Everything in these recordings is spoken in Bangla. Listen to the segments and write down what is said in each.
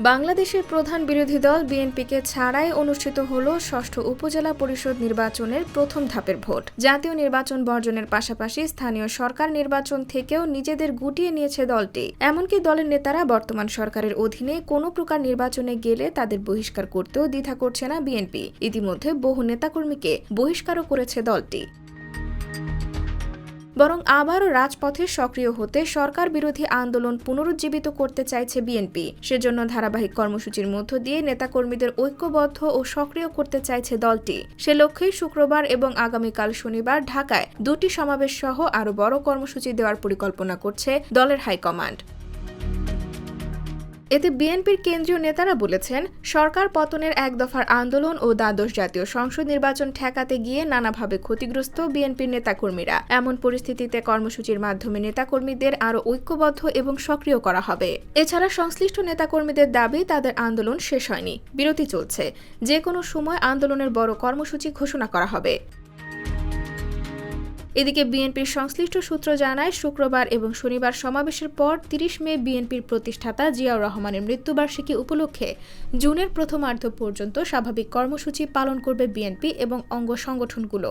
বাংলাদেশের প্রধান বিরোধী দল বিএনপিকে ছাড়াই অনুষ্ঠিত হল ষষ্ঠ উপজেলা পরিষদ নির্বাচনের প্রথম ধাপের ভোট। জাতীয় নির্বাচন বর্জনের পাশাপাশি স্থানীয় সরকার নির্বাচন থেকেও নিজেদের গুটিয়ে নিয়েছে দলটি। এমনকি দলের নেতারা বর্তমান সরকারের অধীনে কোনো প্রকার নির্বাচনে গেলে তাদের বহিষ্কার করতেও দ্বিধা করছে না বিএনপি। ইতিমধ্যে বহু নেতাকর্মীকে বহিষ্কারও করেছে দলটি। বরং আবারও রাজপথে সক্রিয় হতে সরকার বিরোধী আন্দোলন পুনরুজ্জীবিত করতে চাইছে বিএনপি। সেজন্য ধারাবাহিক কর্মসূচির মধ্য দিয়ে নেতাকর্মীদের ঐক্যবদ্ধ ও সক্রিয় করতে চাইছে দলটি। সে লক্ষ্যেই শুক্রবার এবং আগামীকাল শনিবার ঢাকায় দুটি সমাবেশ সহ আরও বড় কর্মসূচি দেওয়ার পরিকল্পনা করছে দলের হাইকমান্ড। এতে বিএনপির কেন্দ্রীয় নেতারা বলেছেন, সরকার পতনের এক দফার আন্দোলন ও দ্বাদশ জাতীয় সংসদ নির্বাচন ঠেকাতে গিয়ে নানাভাবে ক্ষতিগ্রস্ত বিএনপির নেতাকর্মীরা। এমন পরিস্থিতিতে কর্মসূচির মাধ্যমে নেতাকর্মীদের আরও ঐক্যবদ্ধ এবং সক্রিয় করা হবে। এছাড়া সংশ্লিষ্ট নেতাকর্মীদের দাবি, তাদের আন্দোলন শেষ হয়নি। বিরতি চলছে। যে কোনো সময় আন্দোলনের বড় কর্মসূচি ঘোষণা করা হবে। এদিকে বিএনপির সংশ্লিষ্ট সূত্র জানায়, শুক্রবার এবং শনিবার সমাবেশের পর তিরিশ মে বিএনপির প্রতিষ্ঠাতা জিয়াউর রহমানের মৃত্যুবার্ষিকী উপলক্ষে জুনের প্রথমার্ধ পর্যন্ত স্বাভাবিক কর্মসূচি পালন করবে বিএনপি এবং অঙ্গ সংগঠনগুলো।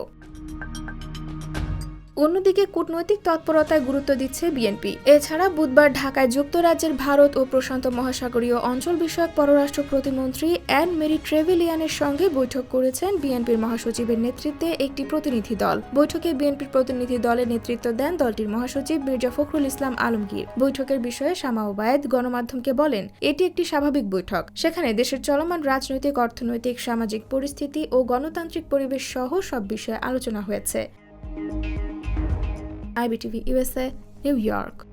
অন্যদিকে কূটনৈতিক তৎপরতায় গুরুত্ব দিচ্ছে বিএনপি। এছাড়া বুধবার ঢাকায় যুক্তরাজ্যের ভারত ও প্রশান্ত মহাসাগরীয় অঞ্চল বিষয়ক পররাষ্ট্র প্রতিমন্ত্রী অ্যান মেরি ট্রেভেলিয়ানের সঙ্গে বৈঠক করেছেন বিএনপির মহাসচিবের নেতৃত্বে একটি প্রতিনিধি দল। বৈঠকে বিএনপির প্রতিনিধি দলের নেতৃত্ব দেন দলটির মহাসচিব মির্জা ফখরুল ইসলাম আলমগীর। বৈঠকের বিষয়ে শামা ওবায়েদ গণমাধ্যমকে বলেন, এটি একটি স্বাভাবিক বৈঠক। সেখানে দেশের চলমান রাজনৈতিক, অর্থনৈতিক, সামাজিক পরিস্থিতি ও গণতান্ত্রিক পরিবেশ সহ সব বিষয়ে আলোচনা হয়েছে। IBTV USA, New York.